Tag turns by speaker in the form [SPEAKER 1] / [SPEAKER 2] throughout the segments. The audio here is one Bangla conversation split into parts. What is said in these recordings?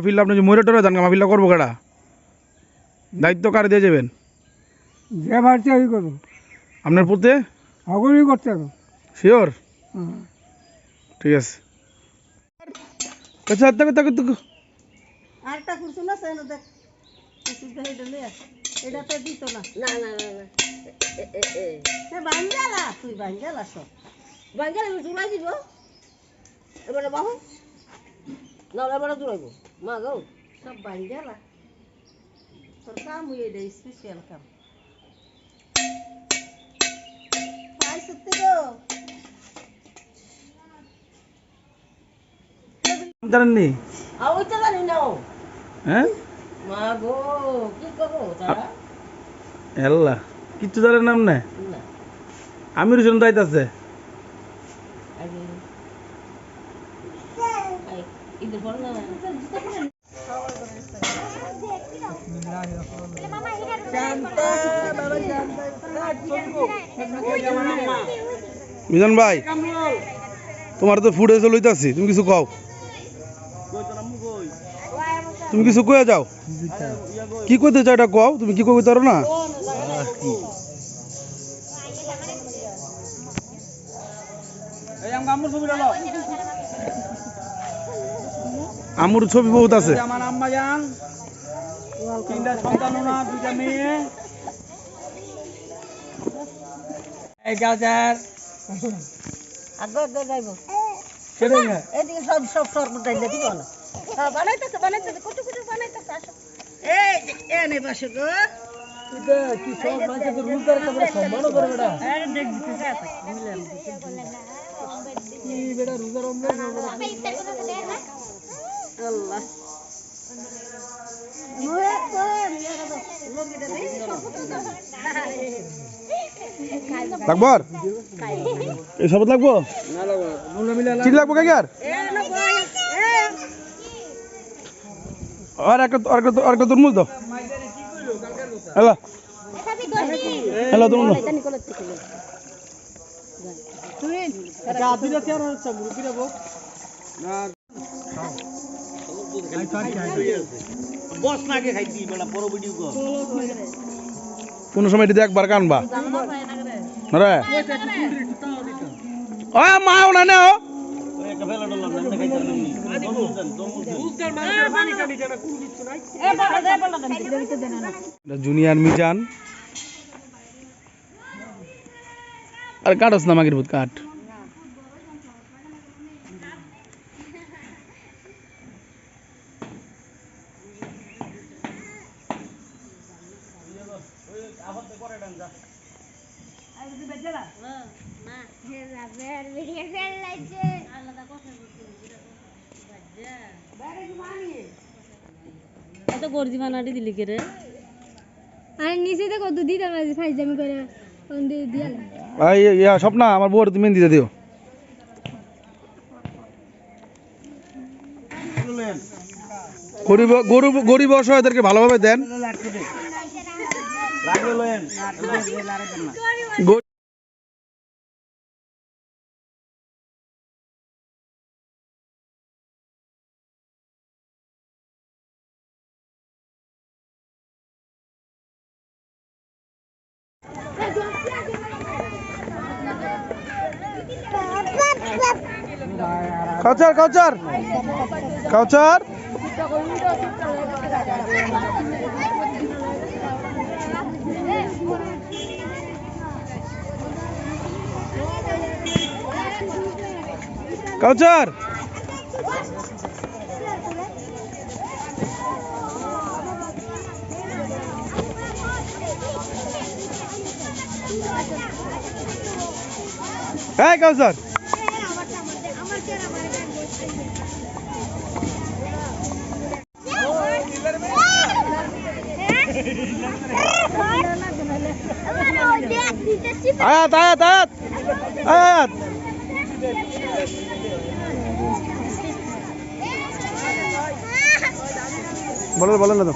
[SPEAKER 1] মাহফিল আপনি যে ময়ূরে টরে যান মাহফিলটা করব কেডা? দায়িত্ব কারে দিয়ে যাবেন?
[SPEAKER 2] যে পারছে ওই করব।
[SPEAKER 1] আপনার পুতে?
[SPEAKER 2] সকলেই করতে হবে।
[SPEAKER 1] শিওর। ঠিক আছে। আচ্ছা তাকে তাকে তাকে।
[SPEAKER 3] আরেকটা আছে দেখ হেডে এটা তো দিত না। না না না না। এ বাঙ্গালা তুই বাঙ্গালা সব। বাঙ্গালা আমি চুলাই দিব এবারে বাহু না এবারে চুলাইব মা গো। সব বাঙ্গালা তোর কাম হয়ে দেয় স্পেশাল কাম। পাইছে তো গো।
[SPEAKER 1] জানেননি?
[SPEAKER 3] ওইটা জানি না ও।
[SPEAKER 1] হ্যাঁ
[SPEAKER 3] মা গো কি করব তারা?
[SPEAKER 1] এল্লা কিচ্ছু জানেন নাম না
[SPEAKER 3] না।
[SPEAKER 1] আমির হোসেন দায়িত্ব আছে
[SPEAKER 3] আগে আই ঈদের পর না
[SPEAKER 1] মিজান ভাই, তোমার তো ফুড এসে লইতাছি, তুমি কিছু কও? তুমি কিছু কয়ে যাও। কি কইতে চাও এটা কও? তুমি কি কইতে পারো না? আমুর ছবি বহুত আছে
[SPEAKER 2] আমার আম্মা যান তিনটা সন্তান ওনা দুইটা মেয়ে এই গাজার
[SPEAKER 3] আগে আগে যাইব
[SPEAKER 2] সেটাই না
[SPEAKER 3] এদিকে সব সব শরবত ডাইলে দিব না হ্যাঁ বানাইতেছে বানাইতেছে কুটু কুটু বানাইতেছে আসো এই যে, এনে বসে গো
[SPEAKER 2] কি সব মানুষের তো রুল করে তোমরা সম্মানও করে বেটা
[SPEAKER 3] আরে দেখ দিতেছে এত
[SPEAKER 2] কি বেটা রোজা রমজান
[SPEAKER 3] আল্লাহ। মোয়ে কোন ইয়ারা দাও লগিটা দেই শরবত দাও
[SPEAKER 1] লাগবো আর এই শরবত লাগবো? ঠিক লাগবো কে আর?
[SPEAKER 3] এ না বয় এ
[SPEAKER 1] আর একটা আর একটা আর একটা তরমুজ দাও। হ্যালো। হ্যালো তরমুজ দাও।
[SPEAKER 2] আদিরা চেয়ার হচ্ছে মুরগিরা বক না
[SPEAKER 1] কোন সময় এটি একবার কানবা না রে ও মাও না নেও জুনিয়র মিজান। আর কাটস না মাগের ভূত কাট।
[SPEAKER 3] বানাটি দিলি কে রে
[SPEAKER 4] আর নিচে তো কত দিতাম আজ ফাইজামি করে কোন দিয়ে দিয়াল
[SPEAKER 1] ভাই ইয়া স্বপ্না আমার বউর তুমি মেহেন্দি দিয়ে দিও। গরিব গরিব গরিব অসহায়দেরকে ভালোভাবে দেন। কাউচার কাউচার। কাউচার। কাউচার। হ্যাঁ কাউচার আয়াত আয়াত আয়াত। আয়াত। বলেন বলেন না তো।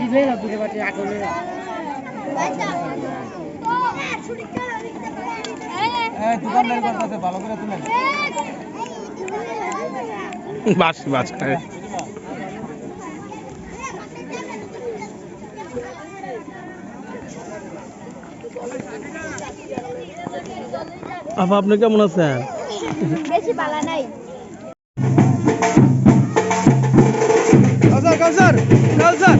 [SPEAKER 2] দুটো দোকানদারি ভালো করে
[SPEAKER 1] খায় আপা আপনি কেমন আছেন?
[SPEAKER 4] বেশি পালা নাই।
[SPEAKER 2] কাউসার কাউসার কাউসার।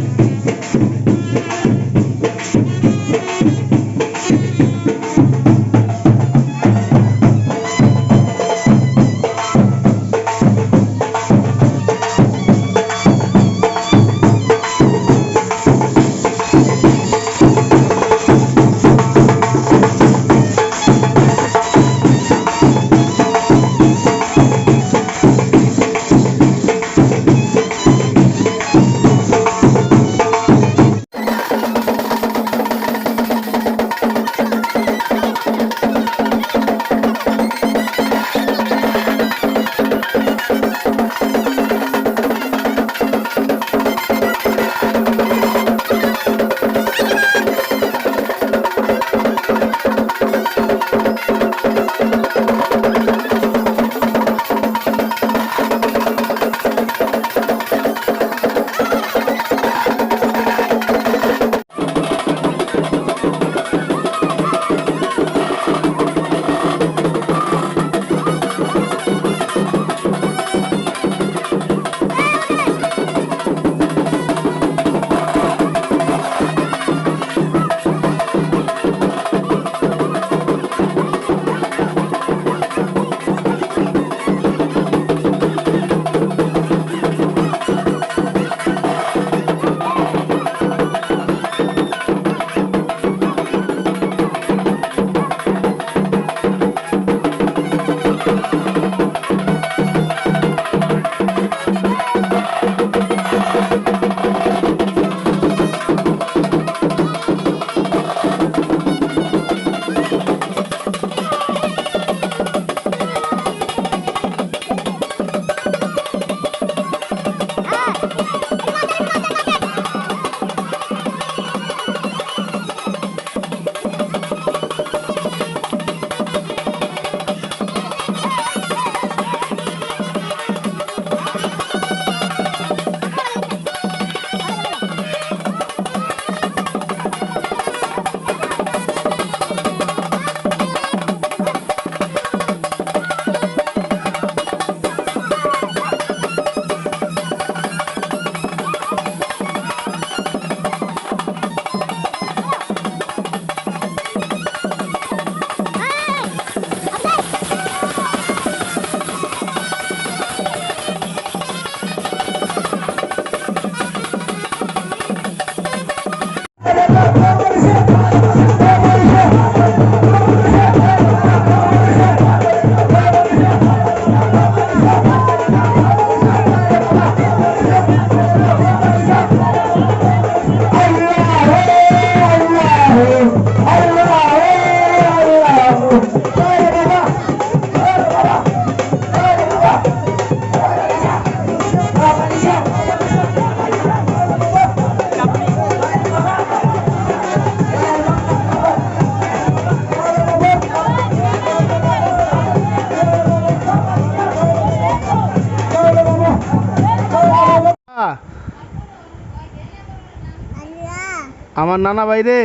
[SPEAKER 1] আমার নানা ভাই রে?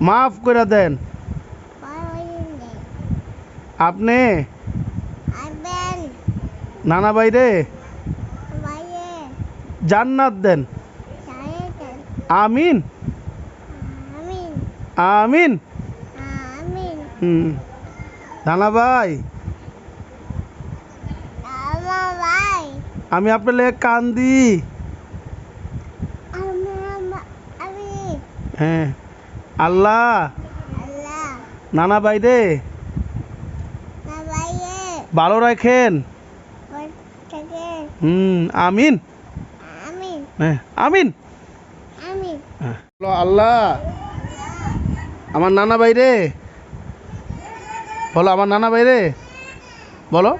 [SPEAKER 1] মাফ করে দেন। আপনি? নানা ভাই রে? জান্নাত দেন। আমিন? আমিন? হুম। নানা ভাই? আমি আপনার কান্দি। হ্যাঁ। আল্লাহ। নানা রে ভালো রাখেন। হুম আমিন। হ্যাঁ আমিন। হ্যাঁ। আল্লাহ। আমার নানা বাইরে বলো আমার নানা বাইরে বলো।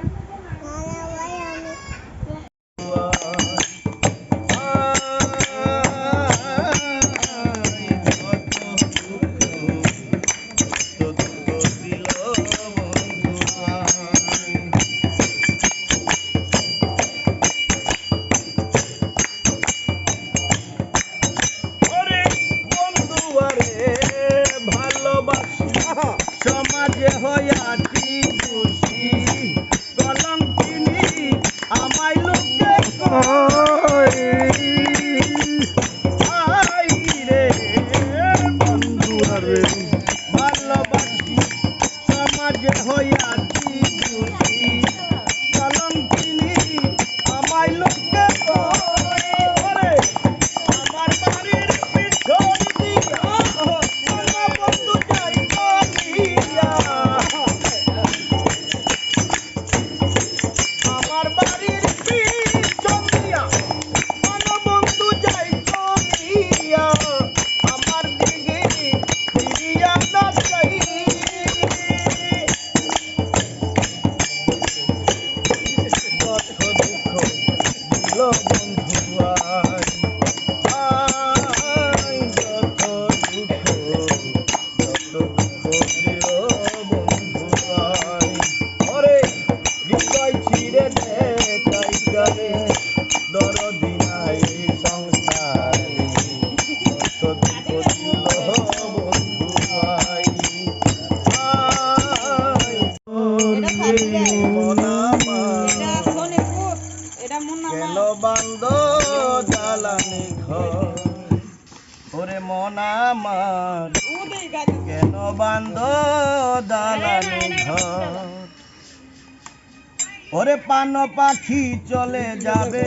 [SPEAKER 2] পান পাখি চলে যাবে।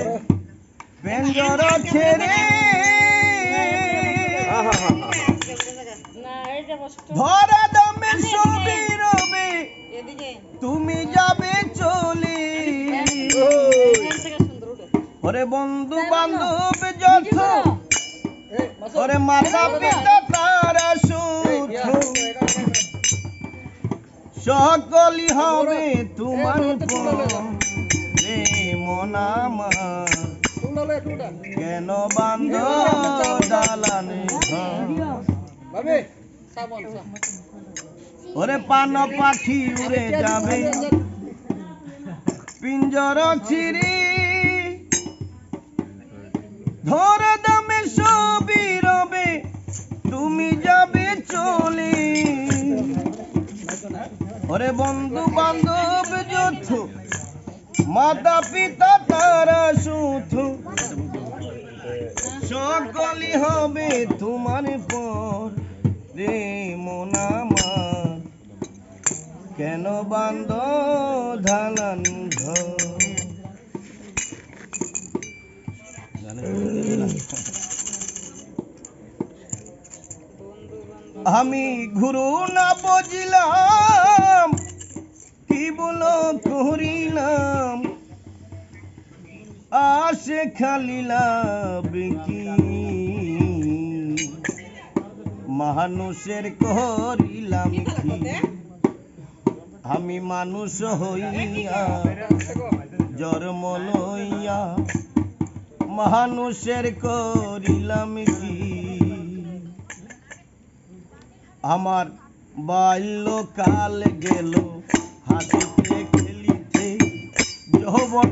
[SPEAKER 2] পেঞ্জর ছেড়ে। ধরা দমে রবে তুমি যাবে চলে। ওরে বন্ধু বান্ধব যত ওরে মাতা পিতা তারা সুখ। সকলই হবে তোমার রে মনামা কেন বান্ধ দালানে ওরে পান পাখি উড়ে যাবে। পিঞ্জর ছিড়ি। ধরে দামে সবই রবে তুমি যাবে চলে। ওরে বন্ধু বান্ধব যথ মাতা পিতা তারা সুথ সকলই হবে তোমার পর। রে মনামার কেন বান্ধ ঘর? আমি ঘুরু না বুঝলাম। কি বলো করিলাম আসে খালিলাম কি? মানুষের করিলাম কি? আমি মানুষ হইয়া জন্ম লইয়া মানুষের করিলাম কি? আমার বাল্যকাল গেল হাসিতে খেলিতে যৌবন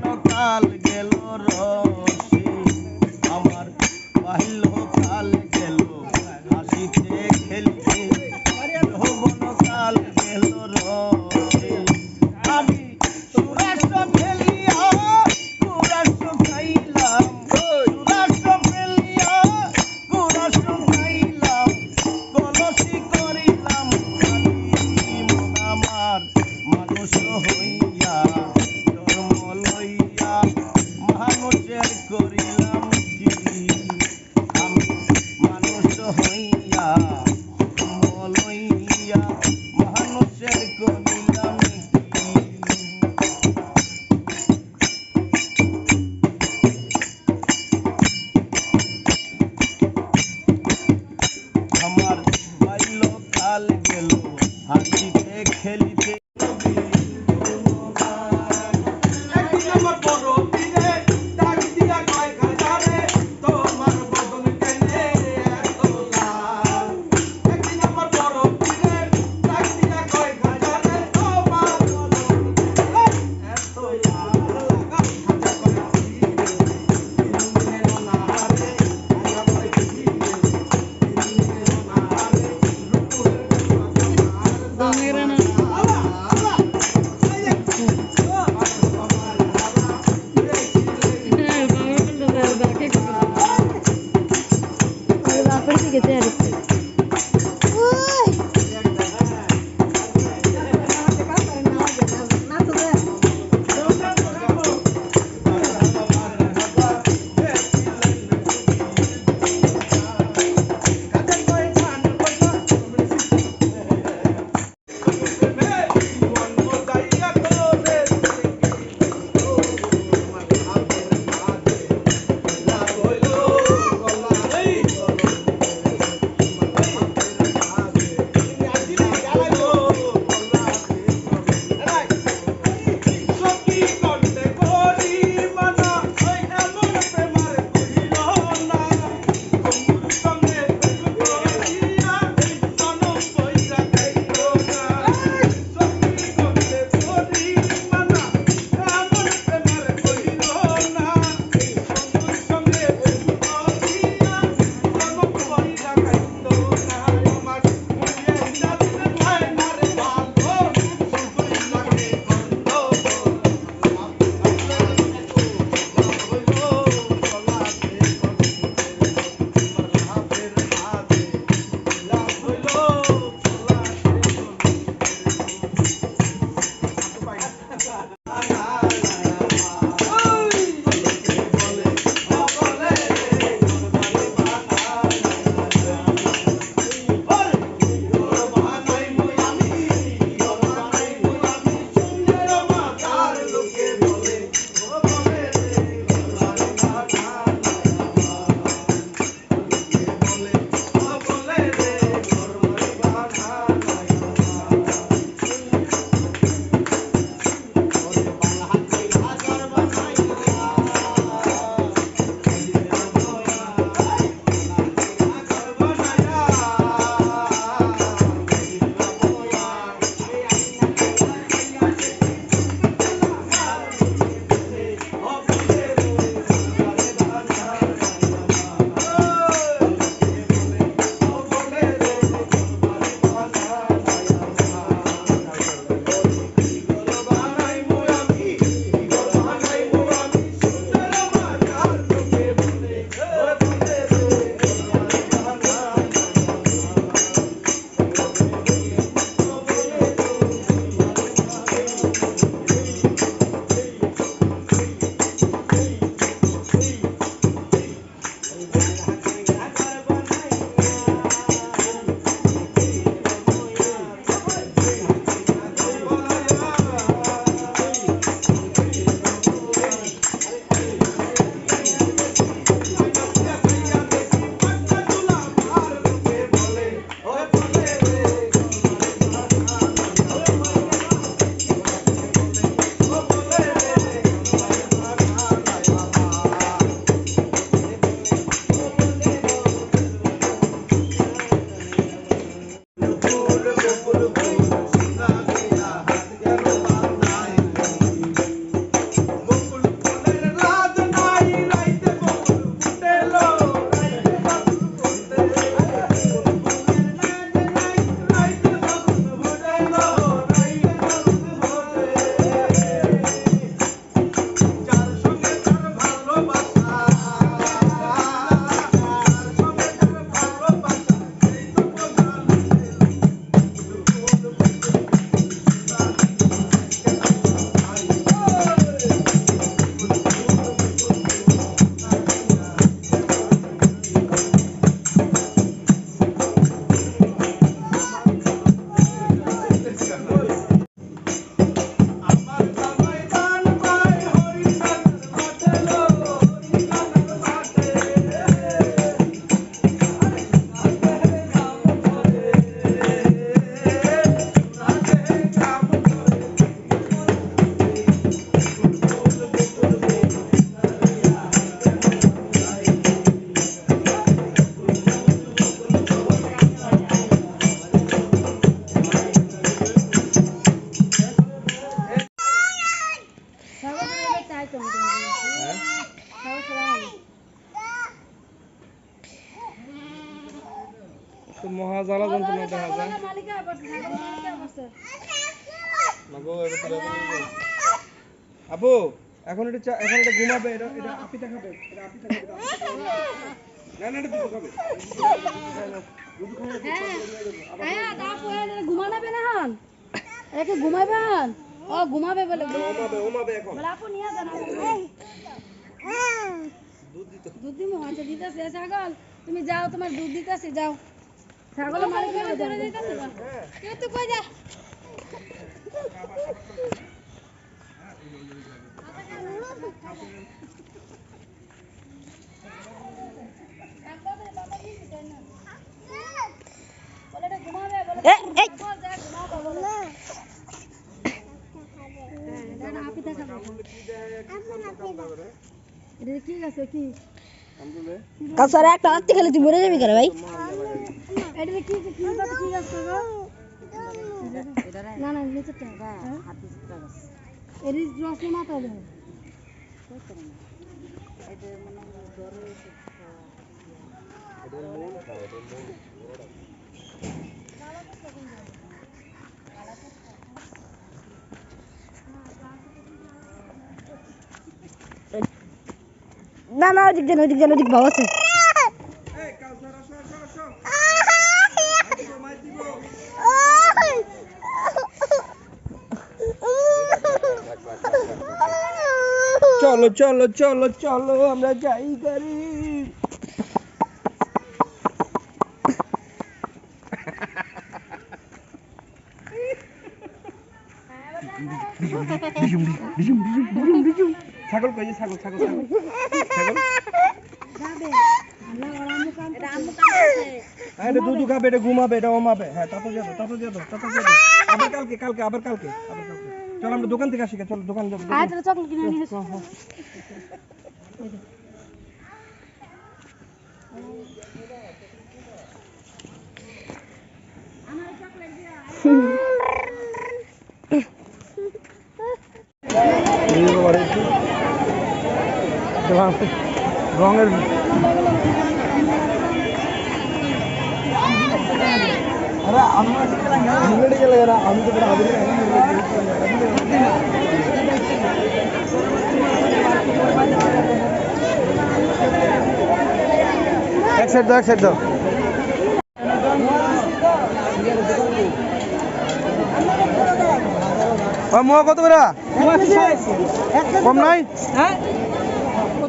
[SPEAKER 5] আপু এখন এটা এখন এটা ঘুমাবে এটা এটা আপিটা খাবে এটা আপিটা খাবে এটা আপিটা খাবে।
[SPEAKER 4] হ্যাঁ না হন একে ঘুমাবে হন ও ঘুমাবে বলে। বলে আপু নিয়ে যান দুধ দিব আচ্ছা দিতেছে ছাগল তুমি যাও তোমার দুধ দিতেছে যাও। ছাগল মারি করে ধরে দিতেছে তুই তো কই যা? ঠিক আছে কি
[SPEAKER 6] কাউসার একটা রাত্রি খেলে তুই মরে যাবি কেন ভাই
[SPEAKER 4] এটা কি কি কি বাবা কি গাছ করো না না নিচে তো এর রস মাথা দেয়
[SPEAKER 6] না না ওদিক যান ওদিক যান ওদিক ভাব আছে
[SPEAKER 5] চলো চলো চলো চলো আমরা যাই গাড়ি ছাগল কই ছাগল ছাগল ছাগল? ছাগল? যাবে দোকান থেকে আসি চলো
[SPEAKER 4] আমার চকলেট এবং
[SPEAKER 1] রঙের এক সাইড দাও এক সাইড দাও। মোয়া কত বেড়া কম নাই? হ্যাঁ?